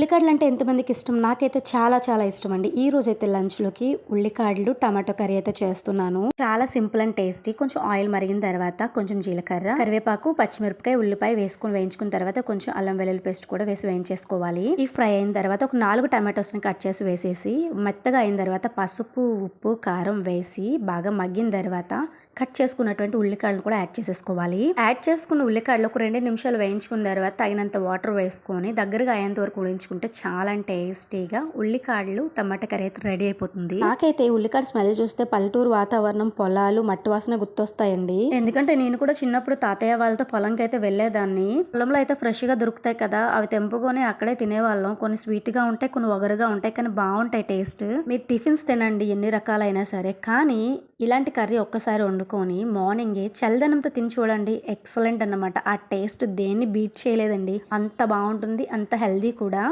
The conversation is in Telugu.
ఉల్లికాడలు అంటే ఎంతమందికి ఇష్టం? నాకైతే చాలా చాలా ఇష్టం అండి ఈ రోజు అయితే లంచ్లోకి ఉల్లికాడలు టమాటో కర్రీ అయితే చేస్తున్నాను. చాలా సింపుల్ అండ్ టేస్టీ. కొంచెం ఆయిల్ మరిగిన తర్వాత కొంచెం జీలకర్ర కరివేపాకు పచ్చిమిరపకాయ ఉల్లిపాయ వేసుకుని వేయించుకున్న తర్వాత కొంచెం అల్లం వెల్లుల్లి పేస్ట్ కూడా వేసి వేయించేసుకోవాలి. ఈ ఫ్రై అయిన తర్వాత ఒక నాలుగు టమాటోస్ని కట్ చేసి వేసేసి మెత్తగా అయిన తర్వాత పసుపు ఉప్పు కారం వేసి బాగా మగ్గిన తర్వాత కట్ చేసుకున్నటువంటి ఉల్లికాడలు కూడా యాడ్ చేసేసుకోవాలి. యాడ్ చేసుకున్న ఉల్లికాడలు ఒక రెండు నిమిషాలు వేయించుకున్న తర్వాత తగినంత వాటర్ వేసుకొని దగ్గరగా అయ్యేంత వరకు ఉడించుకుంటే చాలా టేస్టీగా ఉల్లికాడలు టమాటా కర్రీ అయితే రెడీ అయిపోతుంది. నాకైతే ఉల్లికాడ స్మెల్ చూస్తే పల్లెటూరు వాతావరణం పొలాలు మట్టి వాసన గుర్తొస్తాయండి. ఎందుకంటే నేను కూడా చిన్నప్పుడు తాతయ్య వాళ్ళతో పొలంకి అయితే వెళ్ళేదాన్ని పొలంలో అయితే ఫ్రెష్గా దొరుకుతాయి కదా అవి తెంపుకొని అక్కడే తినేవాళ్ళం. కొన్ని స్వీట్గా ఉంటాయి కొన్ని ఒగరుగా ఉంటాయి కానీ బాగుంటాయి టేస్ట్. మీరు టిఫిన్స్ తినండి ఎన్ని రకాలైనా సరే కానీ ఇలాంటి కర్రీ ఒక్కసారి వండుకొని మార్నింగే చల్లదనంతో తిని చూడండి. ఎక్సలెంట్ అన్నమాట. ఆ టేస్ట్ దేన్ని బీట్ చేయలేదండి. అంత బాగుంటుంది అంత హెల్దీ కూడా.